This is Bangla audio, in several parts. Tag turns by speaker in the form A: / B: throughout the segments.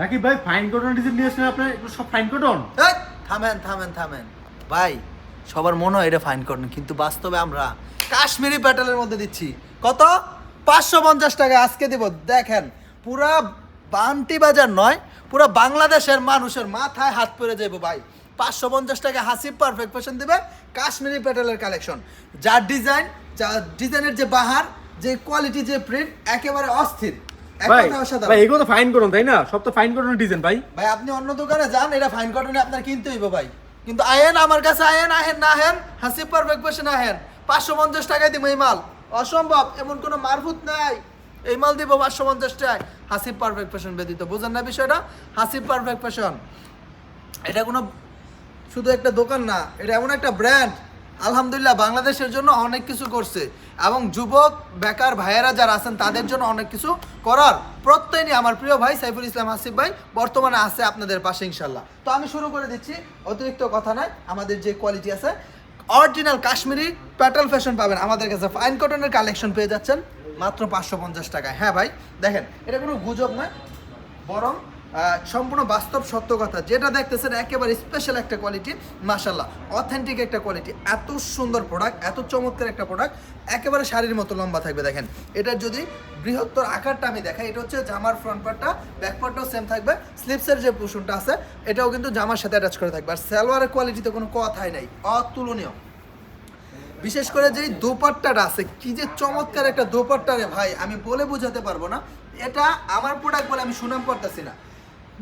A: রাকিব ভাই ফাইন কটন ডিজাইন নিয়ে আসলেন আপনার এগুলো সব ফাইন কটন
B: এই, থামেন থামেন থামেন। ভাই সবার মনে হয় এটা ফাইন করেন কিন্তু বাস্তবে আমরা কাশ্মীরি প্যাটেলের মধ্যে দিচ্ছি। কত? পাঁচশো পঞ্চাশ টাকা আজকে দিব। দেখেন পুরা বান্টি বাজার নয় পুরা বাংলাদেশের মানুষের মাথায় হাত পরে যাব ভাই। পাঁচশো পঞ্চাশ টাকা হাসিব পারফেক্ট ফ্যাশন দেবে কাশ্মীরি প্যাটেলের কালেকশন যার ডিজাইন যার ডিজাইনের যে বাহার যে কোয়ালিটি যে প্রিন্ট একেবারে অস্থির।
A: ভাই ভাই এগুলো ফাইন কটন তাই না? সব তো ফাইন কটনের ডিজাইন ভাই।
B: ভাই আপনি অন্য দোকানে যান এটা ফাইন কটনে আপনার কিনতে হইব ভাই। কিন্তু আয়েন আমার কাছে আয়েন আহেন না আহেন পারফেক্ট পাঁচশো পঞ্চাশ টাকায় দিব এই মাল। অসম্ভব এমন কোনো মারফুত নাই। এই মাল দিব পাঁচশো পঞ্চাশ টাকায়। হাসিব পারফেক্ট পেশন ব্যতীত। বুঝেন না বিষয়টা? হাসিব পারফেক্ট পেশন এটা কোনো শুধু একটা দোকান না এটা এমন একটা ব্র্যান্ড আলহামদুলিল্লাহ, বাংলাদেশের জন্য অনেক কিছু করছে। এবং যুবক, বেকার ভাইয়েরা যারা আছেন, তাদের জন্য অনেক কিছু করার প্রত্যয় নিয়ে আমার প্রিয় ভাই সাইফুল ইসলাম আসিফ ভাই বর্তমানে আছে আপনাদের পাশে ইনশাল্লাহ তো আমি শুরু করে দিচ্ছি, অতিরিক্ত কথা নয় আমাদের যে কোয়ালিটি আছে অরিজিনাল কাশ্মীরি প্যাটেল ফ্যাশন পাবেন। আমাদের কাছে ফাইন কটনের কালেকশন পেয়ে যাচ্ছেন, মাত্র পাঁচশো পঞ্চাশ টাকায়। হ্যাঁ ভাই, দেখেন, এটা কোনো গুজব নয় বরং সম্পূর্ণ বাস্তব সত্য কথা। যেটা দেখতেছেন একেবারে স্পেশাল একটা কোয়ালিটি মাশাল্লাহ অথেন্টিক একটা কোয়ালিটি এত সুন্দর প্রোডাক্ট এত চমৎকার একটা প্রোডাক্ট একেবারে শাড়ির মতো লম্বা থাকবে, দেখেন। এটার যদি বৃহত্তর আকারটা আমি দেখাই, এটা হচ্ছে জামার ফ্রন্ট পার্টটা ব্যাক পার্টটাও সেম থাকবে। স্লিপসের যে পোষণটা আছে, এটাও কিন্তু জামার সাথে অ্যাটাচ করে থাকবে। আর সালোয়ারের কোয়ালিটিতে কোনো কথাই নাই, অতুলনীয়। বিশেষ করে যেই দোপাট্টাটা আছে, কি যে চমৎকার একটা দোপাট্টা রে ভাই, আমি বলে বোঝাতে পারব না। এটা আমার প্রোডাক্ট বলে আমি সুনাম করতেছি না।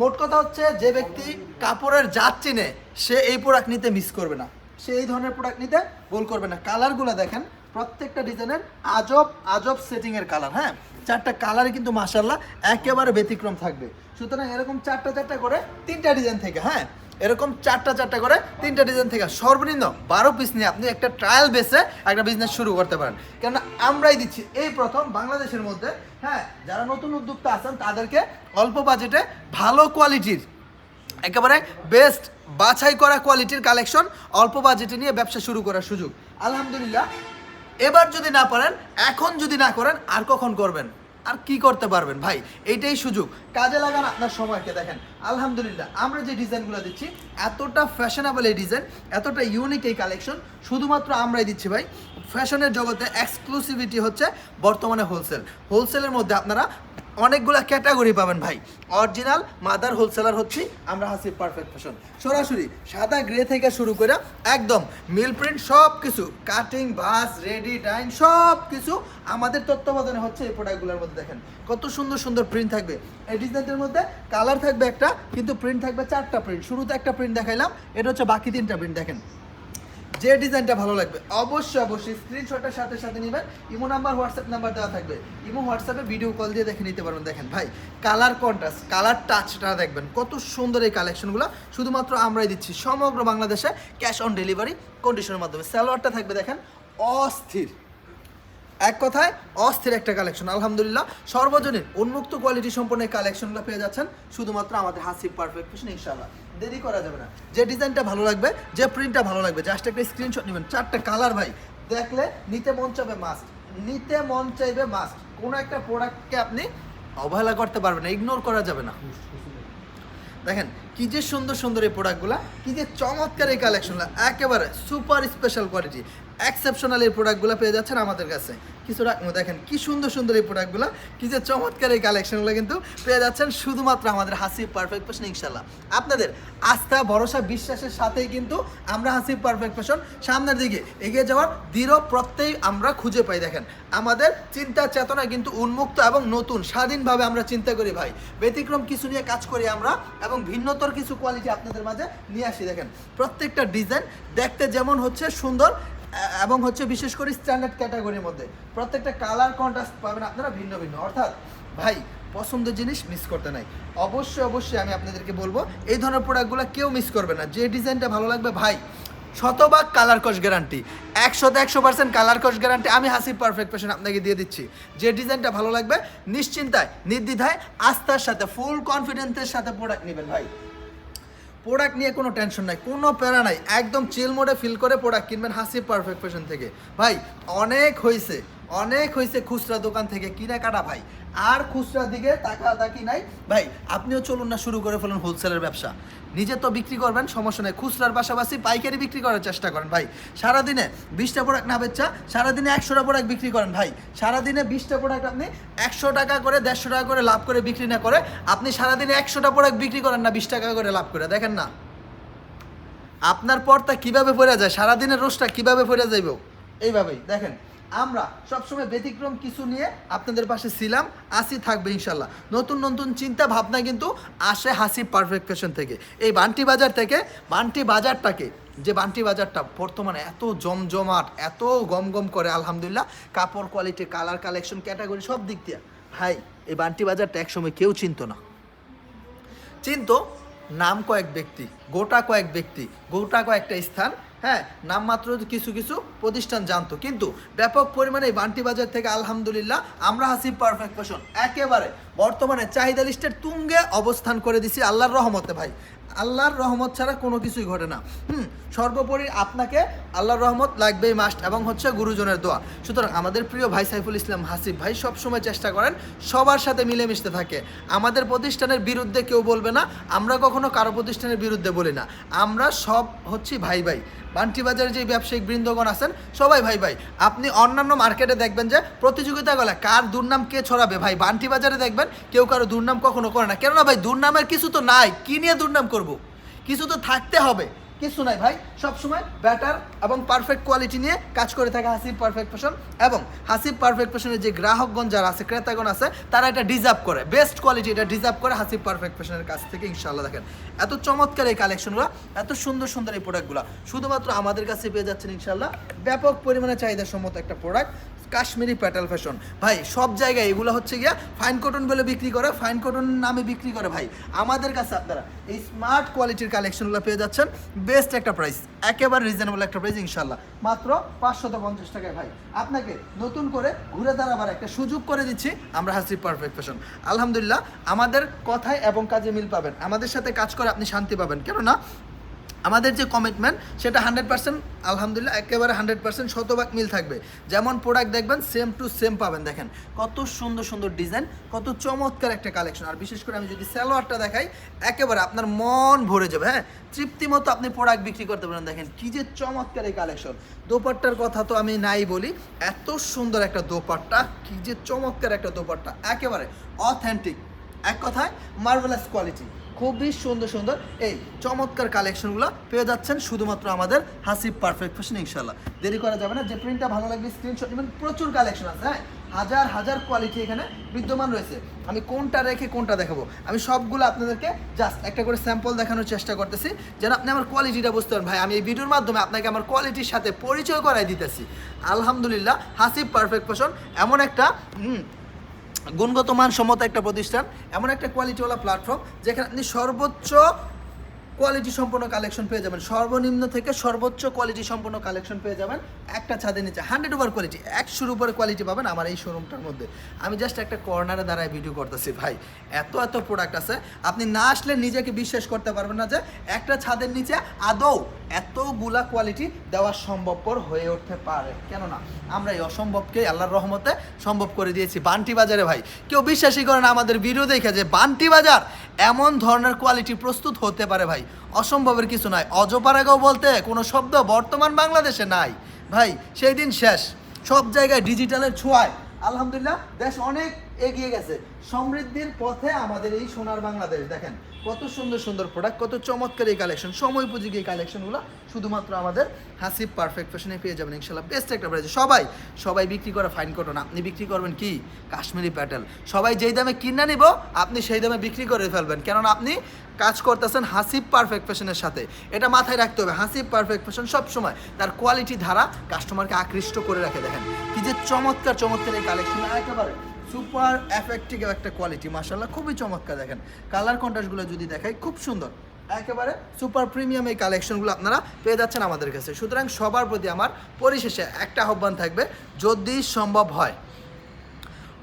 B: মোট কথা হচ্ছে যে ব্যক্তি কাপড়ের জাত চিনে, সে এই প্রোডাক্ট নিতে মিস করবে না। সে এই ধরনের প্রোডাক্ট নিতে ভুল করবে না। কালারগুলো দেখেন, প্রত্যেকটা ডিজাইনের আজব আজব সেটিংয়ের কালার হ্যাঁ? চারটা কালারই কিন্তু মাসাল্লাহ একেবারে ব্যতিক্রম থাকবে। সুতরাং এরকম চারটা চারটা করে তিনটা ডিজাইন থেকে হ্যাঁ? এরকম চারটা চারটা করে তিনটা ডিজাইন থেকে সর্বনিম্ন বারো পিস নিয়ে আপনি একটা ট্রায়াল বেসে একটা বিজনেস শুরু করতে পারেন। কেননা আমরাই দিচ্ছি এই প্রথম বাংলাদেশের মধ্যে হ্যাঁ যারা নতুন উদ্যোক্তা আছেন, তাদেরকে অল্প বাজেটে ভালো কোয়ালিটির একেবারে বেস্ট বাছাই করা কোয়ালিটির কালেকশন অল্প বাজেটে নিয়ে ব্যবসা শুরু করার সুযোগ। আলহামদুলিল্লাহ, এবার যদি না পারেন, এখন যদি না করেন, আর কখন করবেন? আর কি করতে পারবেন? ভাই, এইটাই সুযোগ। কাজে লাগান আপনার সময়কে, দেখেন। আলহামদুলিল্লাহ, আমরা যে ডিজাইনগুলো দিচ্ছি, এতটা ফ্যাশনেবল এই ডিজাইন এতটা ইউনিক এই কালেকশন শুধুমাত্র আমরাই দিচ্ছি ভাই। ফ্যাশনের জগতে এক্সক্লুসিভিটি হচ্ছে বর্তমানে হোলসেল হোলসেলের মধ্যে আপনারা অনেকগুলা ক্যাটাগরি পাবেন ভাই। অরিজিনাল, মাদার, হোলসেলার হচ্ছে আমরা হাসি পারফেক্ট ফ্যাশন সরাসরি সাদা গ্রে থেকে শুরু করে একদম মিল প্রিন্ট সব কিছু কাটিং বাস রেডি ডাইন সব কিছু আমাদের তত্ত্বাবধানে হচ্ছে এই প্রোডাক্টগুলোর মধ্যে দেখেন। কত সুন্দর সুন্দর প্রিন্ট থাকবে। এই মধ্যে কালার থাকবে একটা, কিন্তু প্রিন্ট থাকবে চারটা প্রিন্ট শুরুতে একটা প্রিন্ট দেখাইলাম, এটা হচ্ছে বাকি তিনটা প্রিন্ট দেখেন। যে ডিজাইনটা ভালো লাগবে, অবশ্যই অবশ্যই স্ক্রিনশটের সাথে সাথে নেবেন। ইমো নাম্বার হোয়াটসঅ্যাপ নাম্বার দেওয়া থাকবে। ইমো হোয়াটসঅ্যাপে ভিডিও কল দিয়ে দেখে নিতে পারবেন। দেখেন ভাই কালার কন্ট্রাস্ট কালার টাচটা দেখবেন। কত সুন্দর এই কালেকশনগুলো শুধুমাত্র আমরাই দিচ্ছি সমগ্র বাংলাদেশে ক্যাশ অন ডেলিভারি কন্ডিশনের মাধ্যমে। স্যালোয়ারটা থাকবে দেখেন, অস্থির। এক কথায় অস্থির একটা কালেকশন আলহামদুলিল্লাহ। সর্বজনীন, উন্মুক্ত কোয়ালিটি সম্পন্ন কালেকশনগুলো পেয়ে যাচ্ছেন শুধুমাত্র আমাদের হাসি পারফেক্ট ফ্যাশন ইনশাআল্লাহ। দেরি করা যাবে না। যে ডিজাইনটা ভালো লাগবে, যে প্রিন্টটা ভালো লাগবে জাস্ট একটা স্ক্রিনশট নেবেন। চারটা কালার ভাই, দেখলে নিতে মন চাইবে মাস্ট নিতে মন চাইবে মাস্ট কোনো একটা প্রোডাক্টকে আপনি অবহেলা করতে পারবেন না ইগনোর করা যাবে না। দেখেন কি যে সুন্দর সুন্দর এই প্রোডাক্টগুলো কি যে চমৎকার এই কালেকশনগুলো একেবারে সুপার স্পেশাল কোয়ালিটি এক্সেপশনাল এই প্রোডাক্টগুলো পেয়ে যাচ্ছেন আমাদের কাছে। কিছু দেখেন, কি সুন্দর সুন্দর এই প্রোডাক্টগুলো কি যে চমৎকার এই কালেকশনগুলো কিন্তু পেয়ে যাচ্ছেন শুধুমাত্র আমাদের হাসি পারফেক্ট ফ্যাশন ইনশাল্লাহ আপনাদের আস্থা, ভরসা, বিশ্বাসের সাথেই কিন্তু আমরা হাসি পারফেক্ট ফ্যাশন সামনের দিকে এগিয়ে যাওয়ার দৃঢ় প্রত্যয় আমরা খুঁজে পাই, দেখেন। আমাদের চিন্তা চেতনা কিন্তু উন্মুক্ত এবং নতুন, স্বাধীনভাবে আমরা চিন্তা করি, ভাই। ব্যতিক্রম কিছু নিয়ে কাজ করি আমরা এবং ভিন্নতর কিছু কোয়ালিটি আপনাদের মাঝে নিয়ে আসি, দেখেন। প্রত্যেকটা ডিজাইন দেখতে যেমন হচ্ছে সুন্দর এবং হচ্ছে বিশেষ করে স্ট্যান্ডার্ড ক্যাটাগরির মধ্যে। প্রত্যেকটা কালার কন্ট্রাস্ট পাবেন আপনারা ভিন্ন ভিন্ন। অর্থাৎ, ভাই, পছন্দের জিনিস মিস করতে নাই। অবশ্যই অবশ্যই আমি আপনাদেরকে বলব, এই ধরনের প্রোডাক্টগুলো কেউ মিস করবে না। যে ডিজাইনটা ভালো লাগবে, ভাই, শতভাগ কালার কস গ্যারান্টি একশোতে একশো পার্সেন্ট কালার কস গ্যারান্টি আমি হাসিব পারফেক্ট ফ্যাশন আপনাকে দিয়ে দিচ্ছি। যে ডিজাইনটা ভালো লাগবে, নিশ্চিন্তায়, নির্দ্বিধায়, আস্থার সাথে ফুল কনফিডেন্সের সাথে প্রোডাক্ট নেবেন, ভাই। প্রোডাক্ট নিয়ে কোনো টেনশন নাই, কোনো প্যারা নাই। একদম চিল মোডে ফিল করে প্রোডাক্ট কিনবেন হাসি পারফেক্ট ফ্যাশন থেকে। ভাই, অনেক হয়েছে অনেক হয়েছে খুচরা দোকান থেকে কিনে কাটা ভাই। আর খুচরার দিকে তাকা তাকি নাই। ভাই, আপনিও চলুন না শুরু করে ফেলুন হোলসেলের ব্যবসা। নিজে তো বিক্রি করবেন, সমস্যা নেই। খুচরার পাশাপাশি পাইকারি বিক্রি করার চেষ্টা করেন, ভাই। সারাদিনে বিশটা প্রোডাক্ট না বেচা, সারাদিনে একশোটা প্রোডাক্ট বিক্রি করেন, ভাই। সারাদিনে বিশটা প্রোডাক্ট আপনি একশো টাকা করে, দেড়শো টাকা করে লাভ করে বিক্রি না করে, আপনি সারাদিনে একশোটা প্রোডাক্ট বিক্রি করেন না, বিশ টাকা করে লাভ করে। দেখেন না। আপনার পরটা কীভাবে পড়ে যায়? সারাদিনের রোজটা কীভাবে পড়ে যাইব? এইভাবেই। দেখেন আমরা সবসময় ব্যতিক্রম কিছু নিয়ে আপনাদের পাশে ছিলাম আসি থাকবে ইনশাল্লাহ। নতুন নতুন চিন্তা ভাবনা কিন্তু আসে হাসি পারফেক্ট ফ্যাশন থেকে। এই বান্টি বাজার থেকে, বান্টি বাজারটাকে, যে বান্টি বাজারটা বর্তমানে এত জমজমাট, এত গম গম করে, আলহামদুলিল্লাহ, কাপড় কোয়ালিটি কালার কালেকশন ক্যাটাগরি সব দিক দিয়ে। ভাই, এই বান্টি বাজারটা একসময় কেউ চিনতো না। চিনতো নাম কয়েক ব্যক্তি, গোটা কয়েক ব্যক্তি, গোটা কয়েকটা স্থান হ্যাঁ নামমাত্র কিছু কিছু প্রতিষ্ঠান জানতো। কিন্তু ব্যাপক পরিমাণে বান্টি বাজার থেকে আলহামদুলিল্লাহ আমরা হাসিব পারফেক্ট ফ্যাশন একেবারে বর্তমানে চাহিদা লিস্টের তুঙ্গে অবস্থান করে দিছি আল্লাহর রহমতে ভাই। আল্লাহর রহমত ছাড়া কোনো কিছুই ঘটে না। হুম, সর্বোপরি আপনাকে আল্লাহর রহমত লাগবেই মাস্ট এবং হচ্ছে গুরুজনের দোয়া। সুতরাং আমাদের প্রিয় ভাই সাইফুল ইসলাম হাসিফ ভাই সবসময় চেষ্টা করেন সবার সাথে মিলেমিশতে থাকে। আমাদের প্রতিষ্ঠানের বিরুদ্ধে কেউ বলবে না, আমরা কখনো কারও প্রতিষ্ঠানের বিরুদ্ধে বলি না। আমরা সব হচ্ছি ভাই ভাই বান্টি বাজারে যে ব্যবসায়িক বৃন্দগণ আছেন, সবাই ভাই ভাই, আপনি অন্যান্য মার্কেটে দেখবেন যে প্রতিযোগিতা গলায় কার দুর্নাম কে ছড়াবে? ভাই বান্টি বাজারে দেখবেন কেউ কারও দুর্নাম কখনো করে না। কেননা ভাই, দুর্নামের কিছু তো নাই, কি নিয়ে দুর্নাম করব? কিছু তো থাকতে হবে। কিছু নাই ভাই। সবসময় ব্যাটার এবং পারফেক্ট কোয়ালিটি নিয়ে কাজ করে থাকে হাসিব পারফেক্ট ফ্যাশন এবং হাসিব পারফেক্ট ফ্যাশনের যে গ্রাহকগণ যারা আছে, ক্রেতাগণ আছে, তারা এটা ডিজার্ভ করে। বেস্ট কোয়ালিটি এটা ডিজার্ভ করে হাসিব পারফেক্ট ফ্যাশনের কাছ থেকে ইনশাল্লাহ দেখেন। এত চমৎকার এই কালেকশনগুলো, এত সুন্দর সুন্দর এই প্রোডাক্টগুলো শুধুমাত্র আমাদের কাছে পেয়ে যাচ্ছেন ইনশাল্লাহ ব্যাপক পরিমাণে চাহিদা সম্মত একটা প্রোডাক্ট কাশ্মীরি প্যাটেল ফ্যাশন। ভাই, সব জায়গায় এগুলো হচ্ছে গিয়া ফাইন কটন বলে বিক্রি করে ফাইন কটন নামে বিক্রি করে ভাই। আমাদের কাছে, আপনারা, এই স্মার্ট কোয়ালিটির কালেকশনগুলো পেয়ে যাচ্ছেন। বেস্ট একটা প্রাইস একেবারে রিজনেবল একটা প্রাইস ইনশাল্লাহ মাত্র পাঁচশত পঞ্চাশ টাকায় ভাই। আপনাকে নতুন করে ঘুরে দাঁড়াবার একটা সুযোগ করে দিচ্ছি, আমরা হাসি পারফেক্ট ফ্যাশন আলহামদুলিল্লাহ, আমাদের কথায় এবং কাজে মিল পাবেন। আমাদের সাথে কাজ করে আপনি শান্তি পাবেন। কেননা আমাদের যে কমিটমেন্ট সেটা হান্ড্রেড পার্সেন্ট আলহামদুলিল্লাহ, একেবারে হান্ড্রেড পার্সেন্ট শতভাগ মিল থাকবে। যেমন প্রোডাক্ট দেখবেন সেম টু সেম পাবেন। দেখেন, কত সুন্দর সুন্দর ডিজাইন কত চমৎকার একটা কালেকশন আর বিশেষ করে আমি যদি স্যালোয়ারটা দেখাই, একেবারে আপনার মন ভরে যাবে হ্যাঁ? তৃপ্তি মতো আপনি প্রোডাক্ট বিক্রি করতে পারেন। দেখেন, কী যে চমৎকার এই কালেকশন দোপাট্টার কথা তো আমি নাই বলি, এত সুন্দর একটা দোপাট্টা, কী যে চমৎকার একটা দোপাট্টা। একেবারে অথেন্টিক এক কথায় মার্ভেলাস কোয়ালিটি খুবই সুন্দর সুন্দর। এই চমৎকার কালেকশনগুলো পেয়ে যাচ্ছেন শুধুমাত্র আমাদের হাসিব পারফেক্ট ফ্যাশন ইনশাল্লাহ দেরি করা যাবে না, যে প্রিন্টটা ভালো লাগবে স্ক্রিনশট নেবেন। প্রচুর কালেকশন আছে হ্যাঁ? হাজার হাজার কোয়ালিটি এখানে বিদ্যমান রয়েছে। আমি কোনটা রেখে কোনটা দেখাবো? আমি সবগুলো আপনাদেরকে জাস্ট একটা করে স্যাম্পল দেখানোর চেষ্টা করতেছি। যেন আপনি আমার কোয়ালিটিটা বুঝতে পারেন। ভাই, আমি এই ভিডিওর মাধ্যমে আপনাকে আমার কোয়ালিটির সাথে পরিচয় করাই দিতেছি। আলহামদুলিল্লাহ, হাসিব পারফেক্ট ফ্যাশন এমন একটা গুণগত মান সমতা একটা প্রতিষ্ঠান এমন একটা কোয়ালিটিওয়ালা প্ল্যাটফর্ম যেখানে আপনি সর্বোচ্চ কোয়ালিটি সম্পন্ন কালেকশন পেয়ে যাবেন। সর্বনিম্ন থেকে সর্বোচ্চ কোয়ালিটি সম্পন্ন কালেকশন পেয়ে যাবেন একটা ছাদের নিচে। হান্ড্রেড ওভার কোয়ালিটি একশোর উপরে কোয়ালিটি পাবেন আমার এই শোরুমটার মধ্যে। আমি জাস্ট একটা কর্নারে দাঁড়ায় ভিডিও করতেছি ভাই। এত এত প্রোডাক্ট আছে। আপনি না আসলে নিজেকে বিশ্বাস করতে পারবেন না যে একটা ছাদের নিচে আদৌ এতগুলা কোয়ালিটি দেওয়া সম্ভবপর হয়ে উঠতে পারে। কেননা আমরা এই অসম্ভবকে আল্লাহর রহমতে সম্ভব করে দিয়েছি। বান্টি বাজারে ভাই, কেউ বিশ্বাসই করে না আমাদের ভিডিও দেখে যে বান্টি বাজার এমন ধরনের কোয়ালিটি প্রস্তুত হতে পারে ভাই। অসম্ভবের কিছু নাই। অজপারাগাও বলতে কোনো শব্দ বর্তমান বাংলাদেশে নাই। ভাই, সেই দিন শেষ। সব জায়গায় ডিজিটালের ছোঁয়ায়। আলহামদুলিল্লাহ, দেশ অনেক এগিয়ে গেছে। সমৃদ্ধির পথে আমাদের এই সোনার বাংলাদেশ, দেখেন। কত সুন্দর সুন্দর প্রোডাক্ট কত চমৎকার এই কালেকশন সময় উপযোগী এই কালেকশনগুলো শুধুমাত্র আমাদের হাসিব পারফেক্ট ফ্যাশনে পেয়ে যাবেন ইনশাল্লাহ বেস্ট একটা প্রাইজে সবাই সবাই বিক্রি করে ফাইন কটন আপনি বিক্রি করবেন কি? কাশ্মীরি প্যাটেল সবাই যেই দামে কিনে নিব, আপনি সেই দামে বিক্রি করে ফেলবেন। কেননা আপনি কাজ করতেছেন হাসিব পারফেক্ট ফ্যাশনের সাথে। এটা মাথায় রাখতে হবে, হাসিব পারফেক্ট ফ্যাশন সবসময় তার কোয়ালিটি ধারা কাস্টমারকে আকৃষ্ট করে রাখে, দেখেন। কি যে চমৎকার চমৎকার এই কালেকশন একেবারে সুপার এফেক্টিভ একটা কোয়ালিটি মাসাল্লাহ খুবই চমৎকার দেখেন। কালার কন্ট্রাস্টগুলো যদি দেখাই, খুব সুন্দর। একেবারে সুপার প্রিমিয়াম এই কালেকশনগুলো আপনারা পেয়ে যাচ্ছেন আমাদের কাছে। সুতরাং সবার প্রতি আমার পরিশেষে একটা আহ্বান থাকবে, যদি সম্ভব হয়।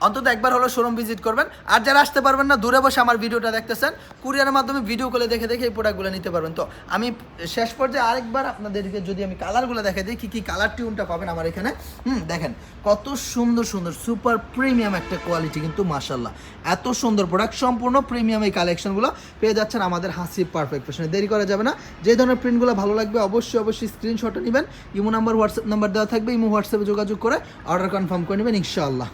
B: অন্তত একবার হলো শোরুম ভিজিট করবেন। আর যারা আসতে পারবেন না, দূরে বসে আমার ভিডিওটা দেখতেছেন কুরিয়ারের মাধ্যমে ভিডিও করে দেখে দেখে এই প্রোডাক্টগুলো নিতে পারবেন। তো আমি শেষ পর্যায়ে আরেকবার আপনাদেরকে যদি আমি কালারগুলো দেখে দিই, কী কী কালার টিউনটা পাবেন আমার এখানে। হুম, দেখেন, কত সুন্দর সুন্দর সুপার প্রিমিয়াম একটা কোয়ালিটি কিন্তু মাশাল্লাহ এত সুন্দর প্রোডাক্ট সম্পূর্ণ প্রিমিয়াম এই কালেকশনগুলো পেয়ে যাচ্ছেন আমাদের হাসি পারফেক্ট ফ্যাশনে দেরি করা যাবে না, যে ধরনের প্রিন্টগুলো ভালো লাগবে অবশ্যই অবশ্যই স্ক্রিনশটটা নেবেন। ইমো নাম্বার হোয়াটসঅ্যাপ নাম্বার দেওয়া থাকবে, ইমো হোয়াটসঅ্যাপে যোগাযোগ করে অর্ডার কনফার্ম করে নেবেন, ইনশাআল্লাহ।